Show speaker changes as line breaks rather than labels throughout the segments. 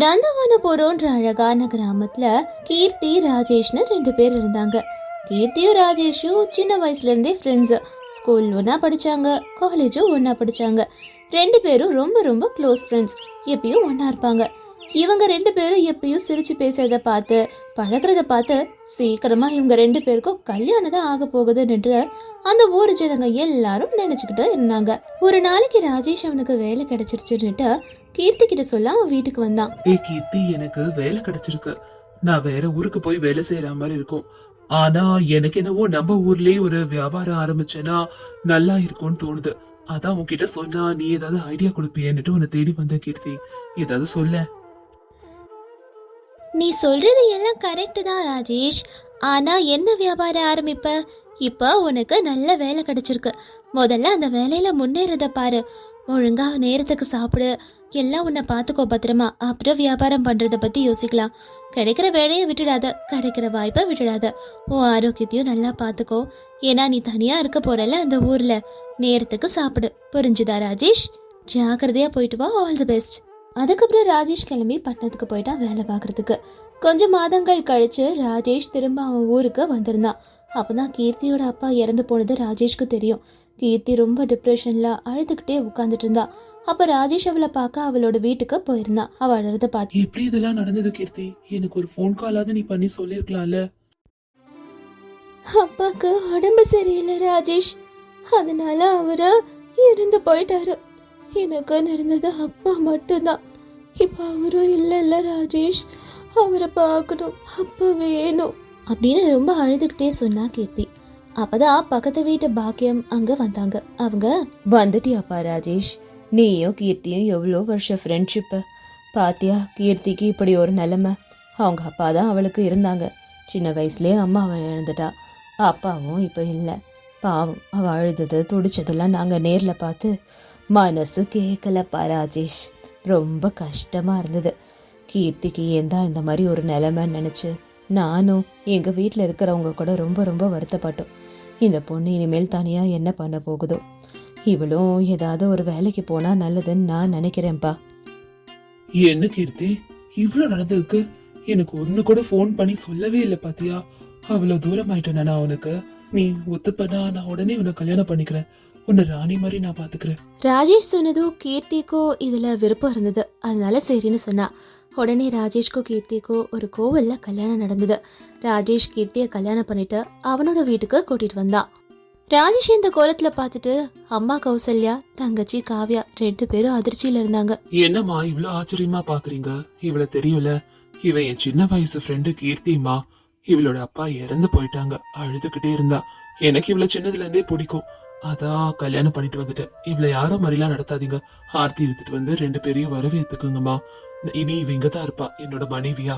நந்தவனபுரம்ன்ற அழகான கிராமத்துல கீர்த்தி ராஜேஷ்னு ரெண்டு பேர் இருந்தாங்க. கீர்த்தியும் ராஜேஷும் சின்ன வயசுல இருந்தே ஃப்ரெண்ட்ஸ் ஸ்கூல் ஒன்றா படிச்சாங்க காலேஜும் ஒன்றா படிச்சாங்க. ரெண்டு பேரும் ரொம்ப ரொம்ப க்ளோஸ் ஃப்ரெண்ட்ஸ் எப்பயும் ஒன்றா இருப்பாங்க. இவங்க ரெண்டு பேரும் எப்பயும் சிரிச்சு பேசுறத பார்த்து பழகுறத பார்த்து சீக்கிரமா இவங்க ரெண்டு பேருக்கும் கல்யாணம் தான் ஆக போகுதுன்னு அந்த ஊர் ஜனங்க எல்லாரும் நினைச்சுக்கிட்டு இருந்தாங்க. ஒரு நாளைக்கு ராஜேஷ் அவனுக்கு வேலை கிடைச்சிருச்சுன்னுட்டு கீர்த்தி கிட்ட சொல்ல அவன் வீட்டுக்கு வந்தான்.
ஏ கீர்த்தி எனக்கு வேலை கிடைச்சிருக்கு. நான் வேற ஊருக்கு போய் வேலை செய்யற மாதிரி இருக்கும். ஆனா எனக்கு என்னவோ நம்ம ஊர்லயே ஒரு வியாபாரம் ஆரம்பிச்சேன்னா நல்லா இருக்கும்னு தோணுது. அதான் உன்கிட்ட சொன்னா நீ ஏதாவது ஐடியா கொடுப்பியன்னுட்டு உன்னை தேடி வந்த கீர்த்தி. ஏதாவது சொல்ல.
நீ சொல்றது எல்லாம் கரெக்ட் தான் ராஜேஷ். ஆனா என்ன வியாபாரம் ஆரம்பிப்ப? இப்போ உனக்கு நல்ல வேலை கிடைச்சிருக்கு. முதல்ல அந்த வேலையில முன்னேறத பாரு. ஒழுங்கா நேரத்துக்கு சாப்பிடு. எல்லாம் உன்னை பார்த்துக்கோ பத்திரமா. அப்புறம் வியாபாரம் பண்றத பத்தி யோசிக்கலாம். கிடைக்கிற வேலையை விட்டுடாத. கிடைக்கிற வாய்ப்பை விட்டுடாத. உன் ஆரோக்கியத்தையும் நல்லா பார்த்துக்கோ. ஏன்னா நீ தனியா இருக்க போறல அந்த ஊர்ல. நேரத்துக்கு சாப்பிடு. புரிஞ்சுதா ராஜேஷ்? ஜாக்கிரதையா போயிட்டு வா. ஆல் தி பெஸ்ட் அதுக்கப்புறம் ராஜேஷ் கிளம்பி பட்டணத்துக்கு போயிட்டான் வேலை பார்க்கறதுக்கு. கொஞ்சம் மாதங்கள் கழிச்சு ராஜேஷ் திரும்ப அவன் ஊருக்கு வந்திருந்தான். அப்பதான் கீர்த்தியோட அப்பா இறந்து போனது ராஜேஷ்க்கு தெரியும். கீர்த்தி ரொம்ப டிப்ரெஷன்ல அழுதுகிட்டே உட்காந்துட்டு இருந்தா. அப்ப ராஜேஷ் அவளை பார்க்க அவளோட வீட்டுக்கு போயிருந்தான் அவ அழுறத பார்த்து
எப்படி இதெல்லாம் நடந்தது கீர்த்தி? எனக்கு ஒரு ஃபோன் காலாவது நீ பண்ணி சொல்லிருக்கலாம்ல.
அப்பாக்கு உடம்பு சரியில்லை ராஜேஷ். அதனால அவரு இறந்து போயிட்டாரு. எனக்கு நடந்தது அப்பா மட்டும்தான். இப்போ அவரும் இல்லைல்ல ராஜேஷ். அவரை பார்க்கணும். அப்பா வேணும். அப்படின்னு ரொம்ப அழுதுகிட்டே சொன்னா கீர்த்தி. அப்பதான் பக்கத்து வீட்டு பாக்கியம் அங்க வந்தாங்க. அவங்க வந்துட்டியாப்பா ராஜேஷ்? நீயும் கீர்த்தியும் எவ்வளோ வருஷம் ஃப்ரெண்ட்ஷிப்பு பாத்தியா கீர்த்திக்கு இப்படி ஒரு நிலமை. அவங்க அப்பா தான் அவளுக்கு இருந்தாங்க. சின்ன வயசுலேயே அம்மா அவன் இழந்துட்டா. அப்பாவும் இப்போ இல்லை. பாவம் அவள் அழுதது துடிச்சதெல்லாம் நாங்கள் நேரில் பார்த்து மனசு கேட்கலப்பா ராஜேஷ். ரொம்ப கஷ்டமாக இருந்தது. கீர்த்திக்கு ஏந்தா இந்த மாதிரி ஒரு நிலைமைன்னு நினச்சி? நானும் எங்கள் வீட்டில் இருக்கிறவங்க கூட ரொம்ப ரொம்ப வருத்தப்பட்டோம். இந்த பொண்ணு இனிமேல் தனியாக என்ன பண்ண போகுதோ? இவளும் ஏதாவது ஒரு வேலைக்கு போனால் நல்லதுன்னு நான் நினைக்கிறேன்ப்பா
என்ன கீர்த்தி? இவ்ளோ நடந்ததுக்கு எனக்கு ஒண்ணு கூட ஃபோன் பண்ணி சொல்லவே இல்ல பாத்தியா? அவ்வளவு தூரம் ஆயிட்டேனா நான் உனக்கு? நீ ஒத்துப்பனா? நான் உடனே உன்னை கல்யாணம் பண்ணிக்கிறேன். உன்னை ராணி மாதிரி நான் பாத்துக்கிறேன்.
ராஜேஷ் சொன்னதும் கீர்த்திக்கோ இதுல விருப்பம் இருந்தது. அதனால சரின்னு சொன்னா. உடனே ராஜேஷ்க்கோ கீர்த்திக்கோ ஒரு கோவில்ல கல்யாணம் நடந்தது. ராஜேஷ் கீர்த்திய கல்யாணம் பண்ணிட்டு அவனோட வீட்டுக்கு கூட்டிட்டு வந்தான் ராஜேஷ் இந்த கோலத்துல பார்த்துட்டு அம்மா கௌசல்யா தங்கச்சி காவ்யா ரெண்டு பேரும் அதிர்ச்சியில இருந்தாங்க.
என்னம்மா இவ்ளோ ஆச்சரியமா பாக்குறீங்க? இவள தெரியல இவ என் சின்ன வயசு ஃப்ரெண்டு கீர்த்திமா இவளோட அப்பா இறந்து போயிட்டாங்க. அழுதுகிட்டே இருந்தா. எனக்கு இவள சின்னதுல இருந்தே பிடிக்கும். அதான் கல்யாணம் பண்ணிட்டு வந்துட்டேன். இவள யாரோ மாதிரிலாம் நடத்தாதீங்க. ஆர்த்தி எடுத்துட்டு வந்து ரெண்டு பேரையும் வரவேத்துக்குங்கம்மா. இனி இவ இங்க தான் இருப்பா. என்னோட மனைவியா.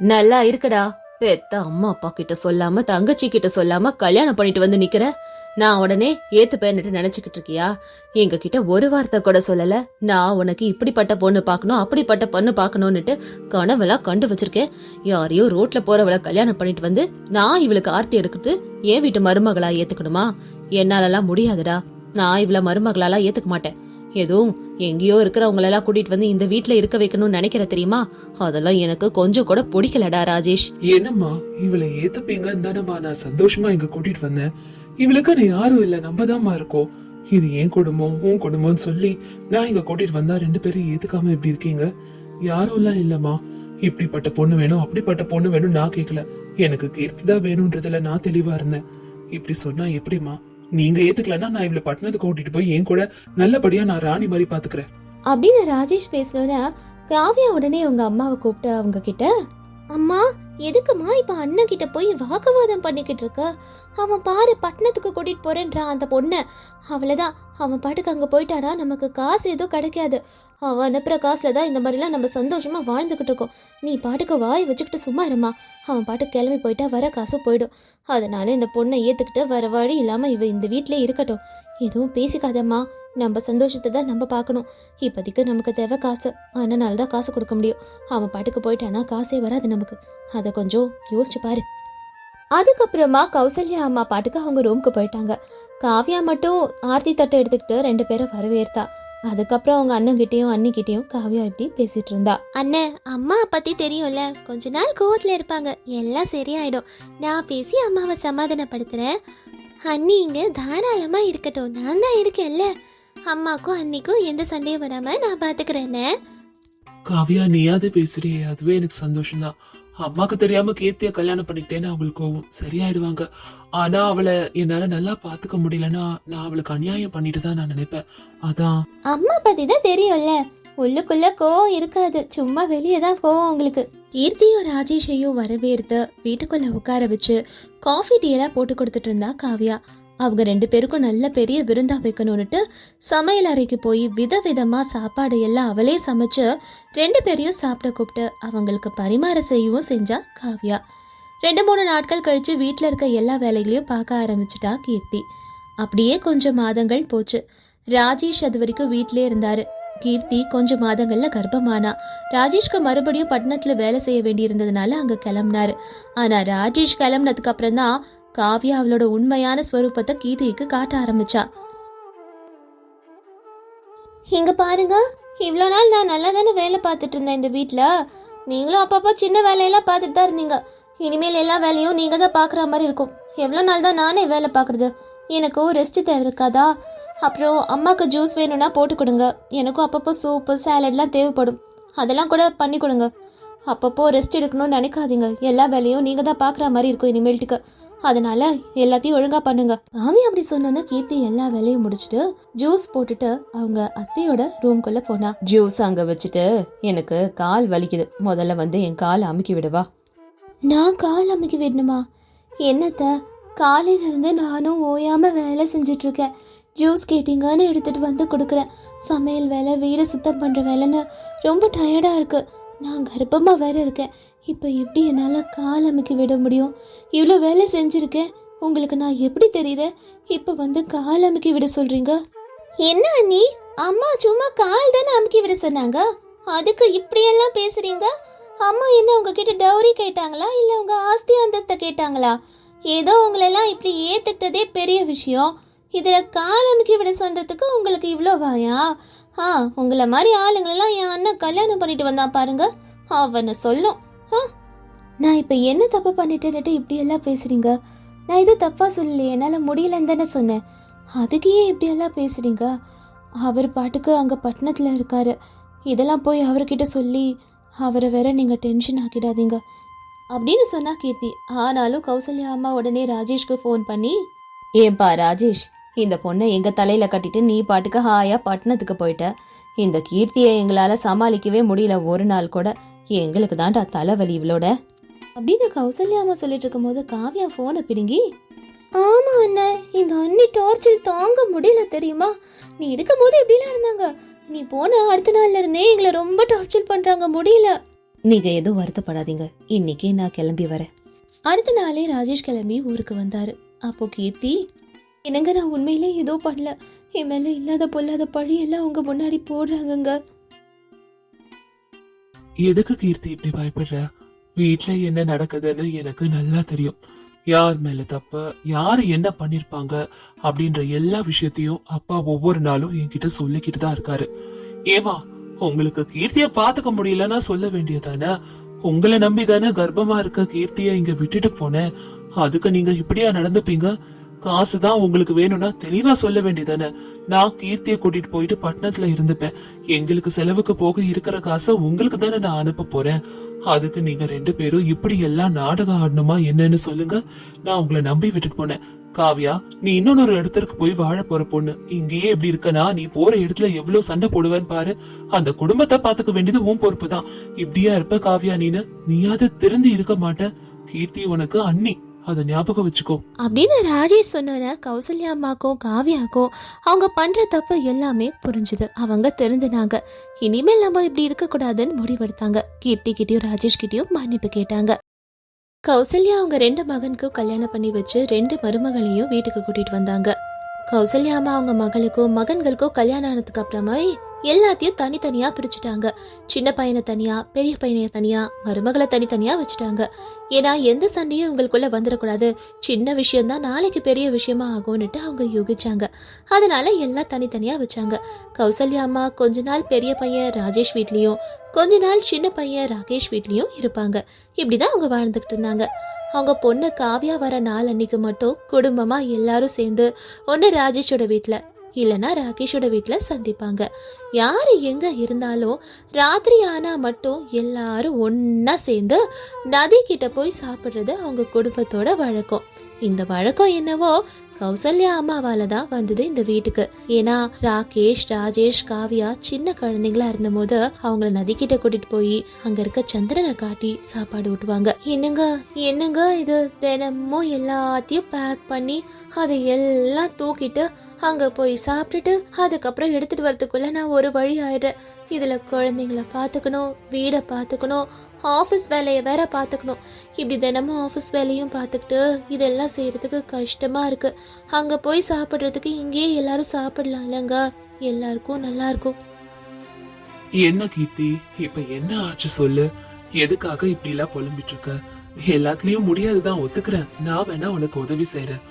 நல்லா இருக்குடா. பெத்த அம்மா அப்பா கிட்ட சொல்லாம தங்கச்சி கிட்ட சொல்லாம கல்யாணம் பண்ணிட்டு வந்து நிக்கிற? நான் உடனே ஏத்துப்பேன்னுட்டு நினைச்சுக்கிட்டு இருக்கியா? எங்க கிட்ட ஒரு வார்த்தை கூட சொல்லல. நான் உனக்கு இப்படிப்பட்ட பொண்ணு பார்க்கணும் அப்படிப்பட்ட பொண்ணு பார்க்கணும்னுட்டு கனவெல்லாம் கண்டு வச்சிருக்கேன். யாரையோ ரோட்ல போறவளை கல்யாணம் பண்ணிட்டு வந்து நான் இவளுக்கு ஆர்த்தி எடுக்கிறது என் வீட்டு மருமகளா ஏத்துக்கணுமா? என்னாலலாம் முடியாதுடா. நான் இவள மருமகளாலாம் ஏத்துக்க மாட்டேன். எதுவும் எங்கேயோ இருக்கிறவங்களெல்லாம் கூட்டிட்டு வந்து இந்த வீட்ல இருக்க வைக்கணும்னு நினைக்கிற தெரியுமா? அதெல்லாம் எனக்கு கொஞ்சம் கூட பிடிக்கலடா ராஜேஷ்.
என்னம்மா இவளை ஏத்துப்பீங்கன்னு தானம்மா நான் சந்தோஷமா இங்க கூட்டிட்டு வந்தேன். இவளுக்கு நான் யாரும் இல்ல நம்ம இருக்கோம். இது என் குடும்பம் உன் குடும்பம்னு சொல்லி நான் இங்க கூட்டிட்டு வந்தா ரெண்டு பேரும் ஏத்துக்காம இப்படி இருக்கீங்க? யாரும் எல்லாம் இல்லம்மா. இப்படிப்பட்ட பொண்ணு வேணும் அப்படிப்பட்ட பொண்ணு வேணும் நான் கேட்கல எனக்கு கீர்த்தி தான் வேணும்ன்றதுல நான் தெளிவா இருந்தேன். இப்படி சொன்னா எப்படிம்மா? நீங்க ஏத்துக்கலன்னா நான் இவளை பட்டணத்துக்கு கூட்டிட்டு போய் என் கூட நல்லபடியா நான் ராணி மாதிரி பாத்துக்கிறேன்.
அப்படின்னு ராஜேஷ் பேசினோட காவியா உடனே உங்க அம்மாவை கூப்பிட்டு அவங்க கிட்ட அம்மா எதுக்குமா இப்ப அண்ணன் கிட்ட போய் வாக்குவாதம் பண்ணிக்கிட்டு இருக்க? அவன் பாரு பட்டணத்துக்கு கூட்டிட்டு போறேன்றான் அந்த பொண்ணை. அவ்வளவுதான். அவன் பாட்டுக்கு அங்க போயிட்டாரா நமக்கு காசு எதுவும் கிடைக்காது. அவன் அனுப்புற காசில் தான் இந்த மாதிரிலாம் நம்ம சந்தோஷமா வாழ்ந்துகிட்டு இருக்கோம். நீ பாட்டுக்கு வாய் வச்சுக்கிட்டு சும்மா இருமா. அவன் பாட்டுக்கு கிளம்பி போயிட்டா வர காசு போயிடும். அதனால இந்த பொண்ணை ஏத்துக்கிட்டு வர வழி இல்லாம இவ இந்த வீட்டிலே இருக்கட்டும். எதுவும் பேசிக்காதம்மா. நம்ம சந்தோஷத்தை தான் நம்ம பார்க்கணும். இப்போதைக்கு நமக்கு தேவை காசு. அதனால தான் காசு கொடுக்க முடியும். அவன் பாட்டுக்கு போயிட்டானா காசே வராது நமக்கு. அதை கொஞ்சம் யோசிச்சு பாரு. அதுக்கப்புறமா கௌசல்யா அம்மா பாட்டுக்கு அவங்க ரூமுக்கு போயிட்டாங்க. காவ்யா மட்டும் ஆர்த்தி தட்டை எடுத்துக்கிட்டு ரெண்டு பேரும் வரவேற்றா.
அதுக்கப்புறம் அவங்க அண்ணன்கிட்டயும் அண்ணிக்கிட்டயும் காவியா இப்படி பேசிட்டு இருந்தா.
அண்ணன் அம்மா பத்தி தெரியும்ல. கொஞ்ச நாள் கோவத்துல இருப்பாங்க. எல்லாம் சரியாயிடும். நான் பேசி அம்மாவை சமாதானப்படுத்துறேன். அண்ணி இங்க தாராளமா இருக்கட்டும். நான் தான் இருக்கேன்ல. அம்மாக்கும் அன்னிக்கும் எந்த சண்டையும் வராம நான் பாத்துக்கிறேன்னு.
காவியா நீயாவது பேசுறியே. அதுவே எனக்கு சந்தோஷம்தான். அம்மாக்கு தெரியாம கீர்த்திய கல்யாணம் பண்ணிக்கிட்டேன்னு அவங்களுக்கு கோவம் சரியாயிடுவாங்க. ஆனா அவளை என்னால நல்லா பாத்துக்க முடியலன்னா நான் அவளுக்கு அநியாயம் பண்ணிட்டு தான் நான் நினைப்பேன். அதான்.
அம்மா பத்தி தான் தெரியும்ல. உள்ளுக்குள்ள கோவம் இருக்காது. சும்மா வெளியே தான் கோவம் உங்களுக்கு.
கீர்த்தியும் ராஜேஷையும் வரவேற்று வீட்டுக்குள்ள உட்கார வச்சு காஃபி டீ எல்லாம் போட்டு கொடுத்துட்டு இருந்தா காவியா. அவங்க ரெண்டு பேருக்கும் நல்ல பெரிய விருந்தா வைக்கணும்னுட்டு சமையல் அறைக்கு போய் விதவிதமாக சாப்பாடு எல்லாம் அவளே சமைச்சு ரெண்டு பேரையும் சாப்பிட கூப்பிட்டு அவங்களுக்கு பரிமாற செய்யவும் செஞ்சா காவியா. ரெண்டு மூணு நாட்கள் கழிச்சு வீட்டில் இருக்க எல்லா வேலைகளையும் பார்க்க ஆரம்பிச்சிட்டா கீர்த்தி. அப்படியே கொஞ்சம் மாதங்கள் போச்சு. ராஜேஷ் அது வரைக்கும் வீட்டிலே இருந்தாரு. கீர்த்தி கொஞ்சம் மாதங்கள்ல கர்ப்பமானா. ராஜேஷ்க்கு மறுபடியும் பட்டணத்துல வேலை செய்ய வேண்டி இருந்ததுனால அங்க கிளம்புனாரு. ஆனா ராஜேஷ் கிளம்புனதுக்கு அப்புறம் தான் காவ்யா அவளோட உண்மையான ஸ்வரூபத்தை கீதைக்கு காட்ட ஆரம்பிச்சா.
இங்க பாருங்க இவ்வளோ நாள் நான் நல்லா தானே வேலை பார்த்துட்டு இருந்தேன் இந்த வீட்டில் நீங்களும் அப்பப்போ சின்ன வேலையெல்லாம் பார்த்துட்டு தான் இருந்தீங்க. இனிமேல் எல்லா வேலையும் நீங்கள் தான் பார்க்குற மாதிரி இருக்கும். எவ்வளோ நாள் தான் நானே வேலை பார்க்குறது? எனக்கும் ரெஸ்ட் தேவை இருக்காதா? அப்புறம் அம்மாவுக்கு ஜூஸ் வேணும்னா போட்டு கொடுங்க. எனக்கும் அப்பப்போ சூப்பு சாலட்லாம் தேவைப்படும். அதெல்லாம் கூட பண்ணி கொடுங்க. அப்பப்போ ரெஸ்ட் எடுக்கணும்னு நினைக்காதீங்க. எல்லா வேலையும் நீங்கள் தான் பார்க்குற மாதிரி இருக்கும் இனிமேல்ட்டுக்கு. அதனால எல்லாத்தையும் ஒழுங்காக பண்ணுங்க.
மாமி அப்படி சொன்னோன்னு கீர்த்தி எல்லா வேலையும் முடிச்சுட்டு ஜூஸ் போட்டுட்டு அவங்க அத்தையோட ரூம்குள்ள போனா. ஜூஸ் அங்க வச்சுட்டு எனக்கு கால் வலிக்குது. முதல்ல வந்து என் கால் அமுக்கி விடுவா
நான் கால் அமைக்க விடணுமா? என்னத்த? காலையில இருந்து நானும் ஓயாம வேலை செஞ்சுட்டு இருக்கேன் ஜூஸ் கேட்டீங்கன்னு எடுத்துட்டு வந்து கொடுக்குறேன். சமையல் வேலை வீடு சுத்தம் பண்ற வேலைன்னு ரொம்ப டயர்டா இருக்கு. நான் கர்ப்பமாக வேற இருக்கேன். இப்போ எப்படி என்னால் கால் அமைக்க விட முடியும்? இவ்வளோ வேலை செஞ்சுருக்கேன். உங்களுக்கு நான் எப்படி தெரியுறேன் இப்போ வந்து கால் அமைக்க விட சொல்கிறீங்க என்ன அண்ணி? அம்மா சும்மா கால் தானே அமுக்கி விட சொன்னாங்க? அதுக்கு இப்படியெல்லாம் பேசுறீங்க? அம்மா என்ன உங்ககிட்ட டவுரி கேட்டாங்களா? இல்லை உங்க ஆஸ்தி அந்தஸ்தை கேட்டாங்களா? ஏதோ உங்களெல்லாம் இப்படி ஏத்துக்கிட்டதே பெரிய விஷயம். இதில் கால் அமுக்கி விட சொல்றதுக்கு உங்களுக்கு இவ்வளோ வாயா? ஆ உங்களை மாதிரி ஆளுங்களெல்லாம் என் அண்ணன் கல்யாணம் பண்ணிட்டு வந்தான் பாருங்க. அவனை சொல்லும். ஆ. நான் இப்போ என்ன தப்பு பண்ணிட்டேன்னுட்டு இப்படியெல்லாம் பேசுறீங்க? நான் இது தப்பாக சொல்லலையே என்னால் முடியலன்னு தானே சொன்னேன். அதுக்கு ஏன் இப்படியெல்லாம் பேசுறீங்க? அவர் பாட்டுக்கு அங்கே பட்டணத்தில் இருக்காரு. இதெல்லாம் போய் அவர்கிட்ட சொல்லி அவரை வேற நீங்கள் டென்ஷன் ஆக்கிடாதீங்க. அப்படின்னு சொன்னா கீர்த்தி. ஆனாலும் கௌசல்யா அம்மா உடனே ராஜேஷ்க்கு ஃபோன் பண்ணி
ஏன்பா ராஜேஷ் இந்த பொண்ணை எங்கள் தலையில் கட்டிட்டு நீ பாட்டுக்கு ஹாயாக பட்டணத்துக்கு போயிட்ட? இந்த கீர்த்தியை எங்களால் சமாளிக்கவே முடியல ஒரு நாள் கூட. எங்களுக்கு தான்டா தலைவலி இவளோட.
அப்படின்னு கௌசல்யா அம்மா சொல்லிட்டு இருக்கும்போது காவியா ஃபோனை பிடுங்கி ஆமா அண்ணன் இந்த அண்ணி டார்ச்சில் தாங்க முடியல தெரியுமா? நீ இருக்கும்போது எப்படிலாம் இருந்தாங்க. நீ போன அடுத்த நாள்ல இருந்தே எங்களை ரொம்ப டார்ச்சர் பண்றாங்க முடியல.
நீங்க எதுவும் வருத்தப்படாதீங்க. இன்னைக்கே நான் கிளம்பி வரேன்.
அடுத்த நாளே ராஜேஷ் கிளம்பி ஊருக்கு வந்தாரு. அப்போ கீர்த்தி என்னங்க நான் உண்மையிலே ஏதோ பண்ணல. என் மேல இல்லாத பொல்லாத பழி எல்லாம் உங்க முன்னாடி போடுறாங்கங்க.
எதுக்கு கீர்த்தி இப்படி பயப்படுற? வீட்டுல என்ன நடக்குதுன்னு எனக்கு நல்லா தெரியும். யார் மேல தப்பு யாரு என்ன பண்ணிருப்பாங்க அப்படின்ற எல்லா விஷயத்தையும் அப்பா ஒவ்வொரு நாளும் என்கிட்ட சொல்லிக்கிட்டு தான் இருக்காரு. ஏமா உங்களுக்கு கீர்த்திய பாத்துக்க முடியலன்னா சொல்ல வேண்டியதானே? உங்களை நம்பி தானே கர்ப்பமா இருக்க கீர்த்திய இங்க விட்டுட்டு போனேன். அதுக்கு நீங்க இப்படியா நடந்துப்பீங்க? காசுதான் உங்களுக்கு வேணும்னா தெளிவா சொல்ல வேண்டியதானே? நான் கீர்த்திய கூட்டிட்டு போயிட்டு பட்டணத்துல இருந்துப்பேன். எங்களுக்கு செலவுக்கு போக இருக்கிற காசை உங்களுக்கு தானே நான் அனுப்ப போறேன். அதுக்கு நீங்க ரெண்டு பேரும் இப்படி எல்லாம் நாடகம் ஆடணுமா என்னன்னு சொல்லுங்க. நான் உங்களை நம்பி விட்டுட்டு போனேன். காவியா நீ இன்னொரு இடத்திற்கு போய் வாழ போற பொண்ணு. இங்கேயே எப்படி இருக்கனா? நீ போற இடத்துல எவ்வளவு சண்டை போடுவேன்னு பாரு. அந்த குடும்பத்தை பாத்துக்க வேண்டியது உன் பொறுப்பு தான் இப்படியா இருப்ப காவியா நீனு? நீயாவது திருந்தி இருக்க மாட்ட. கீர்த்தி உனக்கு அண்ணி. அதை ஞாபகம் வச்சுக்கோ.
அப்படின்னு ராஜேஷ் சொன்னத கௌசல்யா அம்மாக்கும் காவியாக்கும் அவங்க பண்ற தப்பு எல்லாமே புரிஞ்சுது. அவங்க தெரிஞ்சுனாங்க. இனிமேல் நம்ம இப்படி இருக்கக்கூடாதுன்னு முடிவெடுத்தாங்க. கீர்த்தி கிட்டயும் ராஜேஷ் கிட்டயும் மன்னிப்பு கேட்டாங்க. கௌசல்யா அவங்க ரெண்டு மகனுக்கும் கல்யாணம் பண்ணி வச்சு ரெண்டு மருமகளையும் வீட்டுக்கு கூட்டிட்டு வந்தாங்க. கௌசல்யா அம்மா அவங்க மகளுக்கோ மகன்களுக்கும் கல்யாணம் ஆனதுக்கு அப்புறமா எல்லாத்தையும் தனித்தனியா பிரிச்சுட்டாங்க. சின்ன பையனை தனியா பெரிய பையனை தனியா மருமகளை தனித்தனியா வச்சுட்டாங்க. ஏன்னா எந்த சண்டையும் இவங்களுக்குள்ள வந்துடக்கூடாது. சின்ன விஷயம்தான் நாளைக்கு பெரிய விஷயமா ஆகும்னுட்டு அவங்க யோகிச்சாங்க. அதனால எல்லாம் தனித்தனியா வச்சாங்க. கௌசல்யா அம்மா கொஞ்ச நாள் பெரிய பையன் ராஜேஷ் வீட்லயும் கொஞ்ச நாள் சின்ன பையன் ராகேஷ் வீட்லயும் இருப்பாங்க. இப்படிதான் அவங்க வாழ்ந்துகிட்டு இருந்தாங்க. அவங்க பொண்ணு காவியா வர நாள் அன்னைக்கு மட்டும் குடும்பமா எல்லாரும் சேர்ந்து ஒன்று ராஜேஷோட வீட்டில் இல்லைனா ராகேஷோட வீட்டில் சந்திப்பாங்க. யார் எங்க இருந்தாலும் ராத்திரி ஆனா மட்டும் எல்லாரும் ஒன்றா சேர்ந்து நதி கிட்ட போய் சாப்பிட்றது அவங்க குடும்பத்தோட வழக்கம். இந்த வழக்கம் என்னவோ கௌசல்யா அம்மாவால தான் வந்தது இந்த வீட்டுக்கு. ஏன்னா ராகேஷ் ராஜேஷ் காவியா சின்ன குழந்தைங்களா இருந்தபோது அவங்கள நதிக்கிட்ட கூட்டிட்டு போய் அங்க இருக்க சந்திரனை காட்டி சாப்பாடு ஊட்டுவாங்க. என்னங்க என்னங்க இது? தினமும் எல்லாத்தையும் பேக் பண்ணி அதை எல்லாம் தூக்கிட்டு அங்க போய் சாப்பிட்டுட்டு அதுக்கப்புறம் எடுத்துட்டு வரதுக்குள்ள நான் ஒரு வழி ஆயிடுறேன். இதில் குழந்தைங்கள பார்த்துக்கணும் வீடை பார்த்துக்கணும் ஆஃபீஸ் வேலையை வேற பார்த்துக்கணும். இப்படி தினமும் ஆஃபீஸ் வேலையும் பார்த்துக்கிட்டு இதெல்லாம் செய்கிறதுக்கு கஷ்டமாக இருக்குது அங்கே போய் சாப்பிட்றதுக்கு இங்கேயே எல்லாரும் சாப்பிடலாம் இல்லைங்க? எல்லாருக்கும் நல்லாயிருக்கும்
என்ன கீர்த்தி இப்ப என்ன ஆச்சு சொல்லு? எதுக்காக இப்படி எல்லாம் புலம்பிட்டு இருக்க? எல்லாத்துலயும் முடியாதுதான் ஒத்துக்கிறேன். நான் வேணா உனக்கு உதவி செய்யறேன்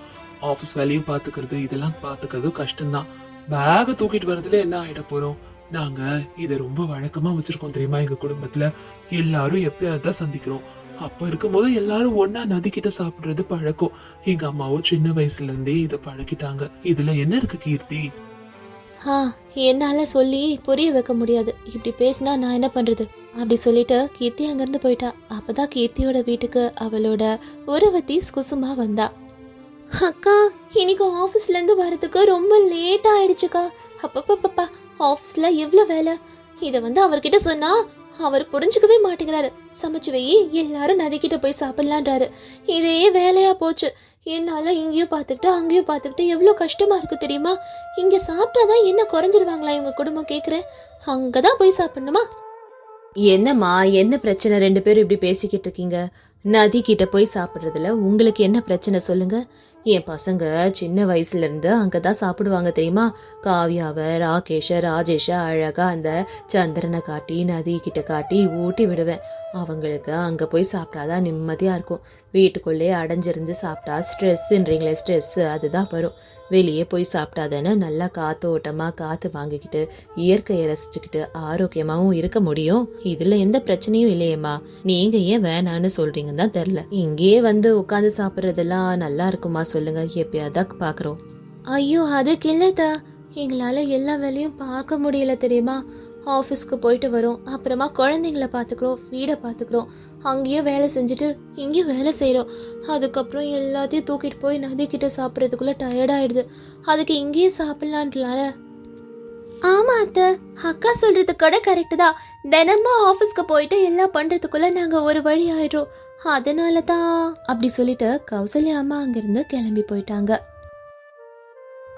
ஆபீஸ் வேலையும் பாத்துக்கிறது இதெல்லாம் பாத்துக்கிறதும் கஷ்டம்தான். பேக தூக்கிட்டு வர்றதுல என்ன ஆயிட போறோம்? நாங்க இதை ரொம்ப வழக்கமா வச்சிருக்கோம் தெரியுமா எங்க குடும்பத்துல? எல்லாரும் எப்பயாவது தான் சந்திக்கிறோம். அப்ப இருக்கும்போது எல்லாரும் ஒன்னா நதிக்கிட்ட சாப்பிடுறது பழக்கம். எங்க அம்மாவும் சின்ன வயசுல இருந்தே இத பழக்கிட்டாங்க. இதுல என்ன இருக்கு கீர்த்தி?
ஆ என்னால சொல்லி புரிய வைக்க முடியாது. இப்படி பேசினா நான் என்ன பண்றது? அப்படி சொல்லிட்டு கீர்த்தி அங்கிருந்து போயிட்டா. அப்பதான் கீர்த்தியோட வீட்டுக்கு அவளோட உறவத்தி குசுமா வந்தா. அக்கா இன்னைக்கு ஆஃபீஸ்ல இருந்து வரதுக்கு ரொம்ப லேட் ஆயிடுச்சுக்கா. அப்பப்பப்பப்பா ஆஃபீஸ்ல எவ்வளோ வேலை. இதை வந்து அவர்கிட்ட சொன்னா அவர் புரிஞ்சுக்கவே மாட்டேங்கிறாரு. சமைச்சு வெயி எல்லாரும் நதிக்கிட்ட போய் சாப்பிடலான்றாரு. இதே வேலையா போச்சு. என்னால இங்கேயும் பார்த்துக்கிட்டு அங்கேயும் பார்த்துக்கிட்டு எவ்வளோ கஷ்டமா இருக்கு தெரியுமா? இங்க சாப்பிட்டாதான் என்ன குறைஞ்சிருவாங்களா இவங்க குடும்பம் கேக்குறேன் அங்கதான் போய் சாப்பிடணுமா? என்னம்மா என்ன பிரச்சனை? ரெண்டு பேரும் இப்படி பேசிக்கிட்டு இருக்கீங்க. நதி கிட்ட போய் சாப்பிடுறதுல உங்களுக்கு என்ன பிரச்சனை சொல்லுங்க. என் பசங்க சின்ன வயசுல இருந்து அங்கதான் சாப்பிடுவாங்க தெரியுமா? காவியாவை ராகேஷ ராஜேஷ அழகா அந்த சந்திரனை காட்டி நதி கிட்ட காட்டி ஊட்டி விடுவேன். அவங்களுக்கு அங்கே போய் சாப்பிட்டாதான் நிம்மதியாக இருக்கும். வீட்டுக்குள்ளே அடைஞ்சிருந்து சாப்பிட்டா ஸ்ட்ரெஸ்ஸுன்றீங்களே ஸ்ட்ரெஸ்ஸு அதுதான் வரும். வெளியே போய் சாப்பிட்டாதானே நல்லா காற்று ஓட்டமாக காற்று வாங்கிக்கிட்டு இயற்கையை ரசிச்சுக்கிட்டு ஆரோக்கியமாகவும் இருக்க முடியும். இதில் எந்த பிரச்சனையும் இல்லையேம்மா. நீங்கள் ஏன் வேணான்னு சொல்கிறீங்கன்னு தான் தெரில இங்கேயே வந்து உட்காந்து சாப்பிட்றதெல்லாம் நல்லா இருக்குமா சொல்லுங்கள் எப்பயாதான் பார்க்குறோம். ஐயோ அதுக்கு இல்லைதா எங்களால் எல்லா வேலையும் பார்க்க முடியல தெரியுமா? ஆஃபீஸ்க்கு போயிட்டு வரோம். அப்புறமா குழந்தைங்கள பார்த்துக்குறோம். வீடை பார்த்துக்குறோம். அங்கேயும் வேலை செஞ்சுட்டு இங்கேயும் வேலை செய்கிறோம் அதுக்கப்புறம் எல்லாத்தையும் தூக்கிட்டு போய் நதிக்கிட்ட சாப்பிட்றதுக்குள்ளே டயர்டாயிடுது அதுக்கு இங்கேயே சாப்பிட்லான்ட்டுலால ஆமா அத்தை. அக்கா சொல்றது கூட கரெக்டு தான். தினமும் ஆஃபீஸ்க்கு போயிட்டு எல்லாம் பண்றதுக்குள்ள நாங்க ஒரு வழி ஆயிடுறோம். அதனால தான் அப்படி சொல்லிட்டு கௌசல்யா அம்மா அங்கிருந்து கிளம்பி போயிட்டாங்க.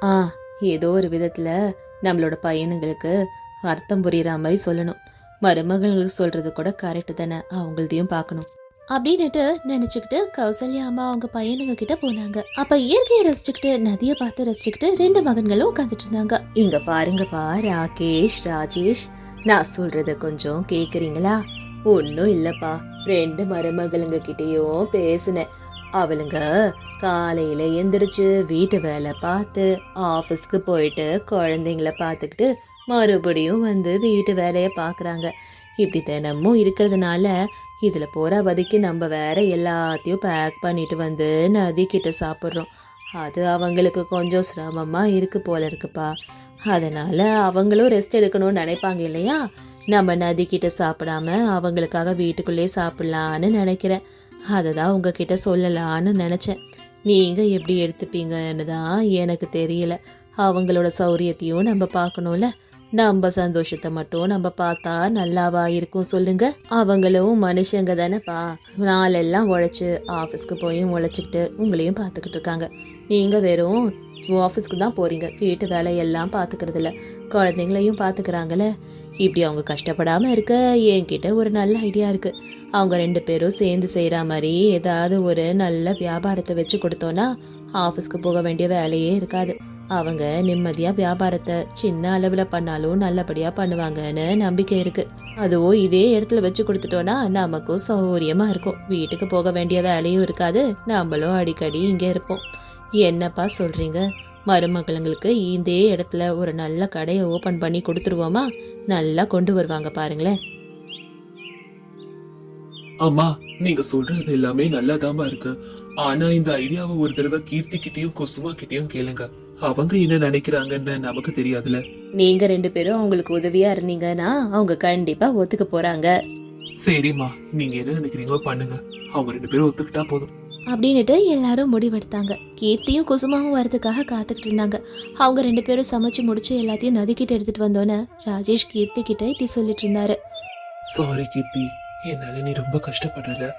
ஆ ஏதோ ஒரு விதத்துல நம்மளோட பையனுங்களுக்கு அர்த்தம் புரியுற மாதிரி சொல்லணும். மருமகளுக்கு சொல்றது கூட கரெக்டு தானே. அவங்களதையும் பார்க்கணும். அப்படின்னுட்டு நினைச்சுக்கிட்டு கௌசல்யா அம்மா அவங்க பையனுங்க கிட்ட போனாங்க. அப்ப இயற்கையை ரசிச்சுக்கிட்டு நதியை பார்த்து ரசிச்சுக்கிட்டு ரெண்டு மகன்களும் உட்காந்துட்டு இருந்தாங்க. இங்க பாருங்கப்பா ராகேஷ் ராஜேஷ் நான் சொல்றத கொஞ்சம் கேக்குறீங்களா? ஒன்னும் இல்லப்பா. ரெண்டு மருமகளுங்க கிட்டயும் பேசினேன். அவளுங்க காலையில எந்திரிச்சு வீட்டு வேலை பார்த்து ஆஃபீஸ்க்கு போயிட்டு குழந்தைங்கள பார்த்துக்கிட்டு மறுபடியும் வந்து வீட்டு வேலையை பார்க்குறாங்க. இப்படி தினமும் இருக்கிறதுனால இதில் போகிற வதக்கி நம்ம வேற எல்லாத்தையும் பேக் பண்ணிட்டு வந்து நதி கிட்ட சாப்பிட்றோம். அது அவங்களுக்கு கொஞ்சம் சிரமமாக இருக்கு போல இருக்குப்பா. அதனால் அவங்களும் ரெஸ்ட் எடுக்கணும்னு நினைப்பாங்க இல்லையா? நம்ம நதிக்கிட்ட சாப்பிடாம அவங்களுக்காக வீட்டுக்குள்ளே சாப்பிட்லான்னு நினைக்கிறேன் அதை தான் உங்ககிட்ட சொல்லலான்னு நினச்சேன். நீங்கள் எப்படி எடுத்துப்பீங்கன்னு தான் எனக்கு தெரியல. அவங்களோட சௌரியத்தையும் நம்ம பார்க்கணும்ல. நம்ம சந்தோஷத்தை மட்டும் நம்ம பார்த்தா நல்லாவா இருக்கும் சொல்லுங்க. அவங்களும் மனுஷங்க தானேப்பா. நாளெல்லாம் உழைச்சு ஆஃபீஸ்க்கு போய் உழைச்சிக்கிட்டு உங்களையும் பார்த்துக்கிட்டு இருக்காங்க. நீங்க வெறும் ஆஃபீஸ்க்கு தான் போறீங்க. வீட்டு வேலையெல்லாம் பார்த்துக்கறதில்ல. குழந்தைங்களையும் பார்த்துக்கிறாங்கல்ல இப்படி அவங்க கஷ்டப்படாமல் இருக்க என்கிட்ட ஒரு நல்ல ஐடியா இருக்குது அவங்க ரெண்டு பேரும் சேர்ந்து செய்கிற மாதிரி ஏதாவது ஒரு நல்ல வியாபாரத்தை வச்சு கொடுத்தோன்னா ஆஃபீஸ்க்கு போக வேண்டிய வேலையே இருக்காது.
அவங்க நிம்மதியா வியாபாரத்தை சின்ன அளவுல பண்ணாலும் நல்லபடியா பண்ணுவாங்கன்னு நம்பிக்கை இருக்கு. அதுவும் இதே இடத்துல வச்சு கொடுத்துட்டோம்னா நமக்கும் சௌகரியமா இருக்கும். வீட்டுக்கு போக வேண்டிய வேலையும் இருக்காது. நம்மளும் அடிக்கடி இங்க இருப்போம். என்னப்பா சொல்றீங்க? மருமகளுங்களுக்கு இதே இடத்துல ஒரு நல்ல கடையை ஓபன் பண்ணி கொடுத்துருவோமா? நல்லா கொண்டு வருவாங்க பாருங்களேன்.
அம்மா நீங்க சொல்றது எல்லாமே நல்லாதாம்மா இருக்கு. ஆனா இந்த ஐடியாவை ஒரு தடவை கீர்த்தி கிட்டயும் குசுமா கிட்டயும் கேளுங்க. அவங்க என்ன நினைக்கிறாங்கன்னு நமக்கு தெரியாதுல
நீங்க ரெண்டு பேரும் அவங்களுக்கு உதவியா இருந்தீங்கன்னா அவங்க கண்டிப்பா ஒத்துக்க போறாங்க.
சரிம்மா. நீங்க என்ன நினைக்கிறீங்களோ பண்ணுங்க. அவங்க ரெண்டு பேரும் ஒத்துக்கிட்டா போதும்.
அப்படின்னுட்டு எல்லாரும் முடிவெடுத்தாங்க. கீர்த்தியும் குசுமாவும் வரதுக்காக காத்துக்கிட்டு இருந்தாங்க. அவங்க ரெண்டு பேரும் சமைச்சு முடிச்சு எல்லாத்தையும் நதிக்கிட்ட எடுத்துட்டு வந்தோன்னே ராஜேஷ் கீர்த்தி கிட்ட இப்படி சொல்லிட்டு இருந்தாரு.
சாரி கீர்த்தி. என்னால நீ ரொம்ப கஷ்டப்படுறல.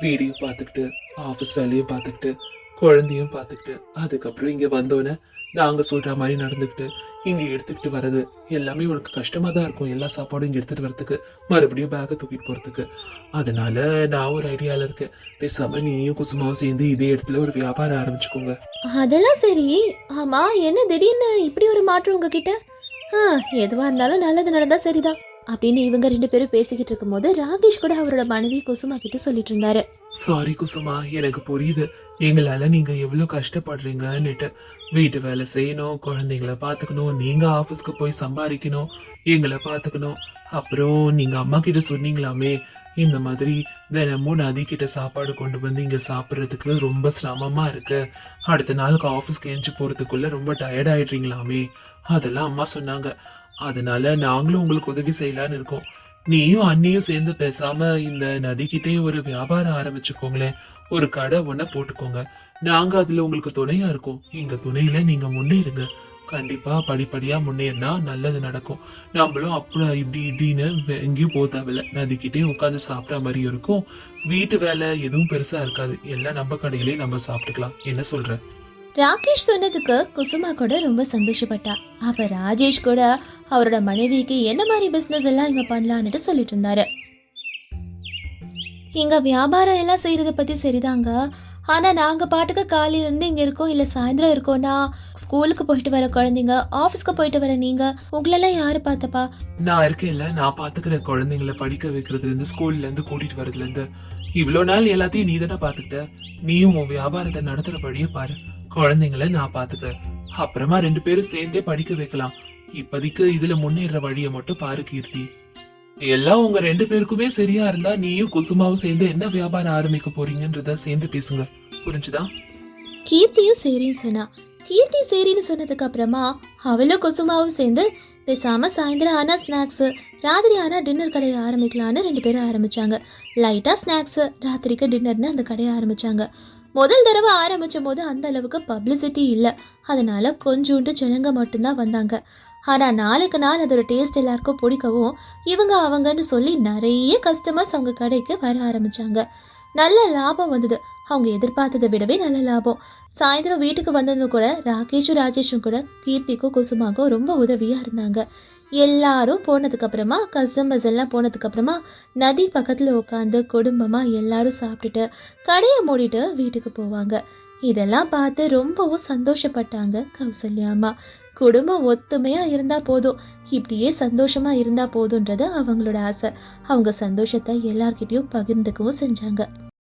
வீடியும் பார்த்துக்கிட்டு ஆபீஸ் வேலையும் பார்த்துக்கிட்டு குழந்தையும் பார்த்துக்கிட்டு அதுக்கப்புறம் இங்க வந்தோன்னே நாங்க சொல்ற மாதிரி நடந்துக்கிட்டு இங்க எடுத்துக்கிட்டு வர்றது எல்லாமே உனக்கு கஷ்டமா தான் இருக்கும். எல்லா சாப்பாடும் இங்க எடுத்துட்டு வரதுக்கு மறுபடியும் பேக்கை தூக்கிட்டு போறதுக்கு. அதனால நான் ஒரு ஐடியால இருக்கேன். பேசாம நீயும் குசுமாவும் சேர்ந்து இதே இடத்துல ஒரு வியாபாரம் ஆரம்பிச்சுக்கோங்க.
அதெல்லாம் சரி. ஆமா என்ன திடீர்னு இப்படி ஒரு மாற்றம் உங்ககிட்ட? ஆ எதுவா இருந்தாலும் நல்லது நடந்தா சரிதான். அப்படின்னு இவங்க ரெண்டு பேரும் பேசிக்கிட்டு இருக்கும்போது ராகேஷ் கூட அவரோட மனைவி குசுமா கிட்ட சொல்லிட்டு இருந்தாரு.
சாரி குசுமா எனக்கு புரியுது. எங்களால நீங்க எவ்வளவு கஷ்டப்படுறீங்கன்னுட்டு வீட்டு வேலை செய்யணும் குழந்தைங்கள பார்த்துக்கணும் நீங்கள் ஆஃபீஸ்க்கு போய் சம்பாதிக்கணும் எங்களை பார்த்துக்கணும். அப்புறம் நீங்க அம்மா கிட்ட சொன்னீங்களாமே இந்த மாதிரி தினமும் நதி கிட்ட சாப்பாடு கொண்டு வந்து இங்கே சாப்பிடுறதுக்கு ரொம்ப சிரமமா இருக்கு. அடுத்த நாளுக்கு ஆஃபீஸ்க்கு எஞ்சி போறதுக்குள்ள ரொம்ப டயர்ட் ஆயிடுறீங்களாமே அதெல்லாம் அம்மா சொன்னாங்க. அதனால நாங்களும் உங்களுக்கு உதவி செய்யலாம்னு இருக்கோம். நீயும் அண்ணியும் சேர்ந்து பேசாம இந்த நதிக்கிட்டே ஒரு வியாபாரம் ஆரம்பிச்சுக்கோங்களேன். ஒரு கடை ஒன்ன போட்டுக்கோங்க. நாங்க அதுல உங்களுக்கு துணையா இருக்கோம். எங்க துணையில நீங்க முன்னேறுங்க. கண்டிப்பா படிப்படியா முன்னேறினா நல்லது நடக்கும். நம்மளும் அப்புறம் இப்படி இப்படின்னு எங்கேயும் போக தேவையில்ல. நதிக்கிட்டே உட்காந்து சாப்பிட்ட மாதிரி இருக்கும். வீட்டு வேலை எதுவும் பெருசா இருக்காது. எல்லாம் நம்ம கடையிலே நம்ம சாப்பிட்டுக்கலாம். என்ன சொல்ற?
ராகேஷ் சொன்னதுக்கு குசுமா கூட ரொம்ப சந்தோஷப்பட்டா. அப்ப ராஜேஷ் கூட அவரோட மனைவிக்கு என்ன மாதிரி பிசினஸ் எல்லாம் இங்க பண்ணலான்னுட்டு சொல்லிட்டு இருந்தாரு. இங்க வியாபாரம் எல்லாம் செய்யறத பத்தி சரிதாங்க. ஆனா நாங்க பாட்டுக்கு காலையில இருந்து இங்க இருக்கோம் இல்ல சாயந்தரம் இருக்கோம்னா ஸ்கூலுக்கு போயிட்டு வர குழந்தைங்க ஆபீஸ்க்கு போயிட்டு வர நீங்க உங்களெல்லாம் யாரு பார்த்தப்பா?
நான் இருக்கேன்ல நான் பாத்துக்கிற குழந்தைங்களை படிக்க வைக்கிறதுல இருந்து ஸ்கூல்ல இருந்து கூட்டிட்டு வரதுல இருந்து இவ்வளவு நாள் எல்லாத்தையும் நீ தானே பாத்துக்கிட்ட நீயும் உன் வியாபாரத்தை நடத்துறபடியே பாரு. குழந்தைங்கள நான் பாத்துக்கிறேன் அப்புறமா ரெண்டு பேரும் சேர்ந்தே படிக்க வைக்கலாம். இப்போதைக்கு இதுல முன்னேற வழியை மட்டும் பாரு கீர்த்தி. எல்லாம் உங்க ரெண்டு பேருக்குமே சரியா இருந்தா நீயும் குசுமாவும் சேர்ந்து என்ன வியாபாரம் ஆரம்பிக்க போறீங்கன்றத சேர்ந்து பேசுங்க. புரிஞ்சுதா?
கீர்த்தியும் சரின்னு சொன்னா. கீர்த்தி சரின்னு சொன்னதுக்கு அப்புறமா அவளும் குசுமாவும் சேர்ந்து பேசாம சாயந்தரம் ஆனா ஸ்நாக்ஸ் ராத்திரி ஆனா டின்னர் கடையை ஆரம்பிக்கலான்னு ரெண்டு பேரும் ஆரம்பிச்சாங்க. லைட்டா ஸ்நாக்ஸ் ராத்திரிக்கு டின்னர்னு அந்த கடையை ஆரம்பிச்சாங்க. முதல் தடவை ஆரம்பிச்ச போது அந்த அளவுக்கு பப்ளிசிட்டி இல்லை. அதனால கொஞ்சோண்டு ஜனங்க மட்டும்தான் வந்தாங்க. ஆனால் நாளுக்கு நாள் அதோட டேஸ்ட் எல்லாருக்கும் பிடிக்கவும் இவங்க அவங்கன்னு சொல்லி நிறைய கஸ்டமர்ஸ் அவங்க கடைக்கு வர ஆரம்பித்தாங்க நல்ல லாபம் வந்தது. அவங்க எதிர்பார்த்ததை விடவே நல்ல லாபம். சாயந்தரம் வீட்டுக்கு வந்ததும் கூட ராகேஷும் ராஜேஷும் கூட கீர்த்திக்கும் குசுமாக்கும் ரொம்ப உதவியாக இருந்தாங்க. எல்லாரும் போனதுக்கு அப்புறமா கஸ்டமர்ஸ் எல்லாம் போனதுக்கு அப்புறமா நதி பக்கத்துல உட்காந்து குடும்பமா எல்லாரும் சாப்பிட்டுட்டு கடையை மூடிட்டு வீட்டுக்கு போவாங்க. இதெல்லாம் பார்த்து ரொம்பவும் சந்தோஷப்பட்டாங்க கௌசல்யாமா குடும்பம் ஒத்துமையா இருந்தா போதும். இப்படியே சந்தோஷமா இருந்தா போதுன்றது அவங்களோட ஆசை. அவங்க சந்தோஷத்தை எல்லார்கிட்டயும் பகிர்ந்துக்கவும் செஞ்சாங்க.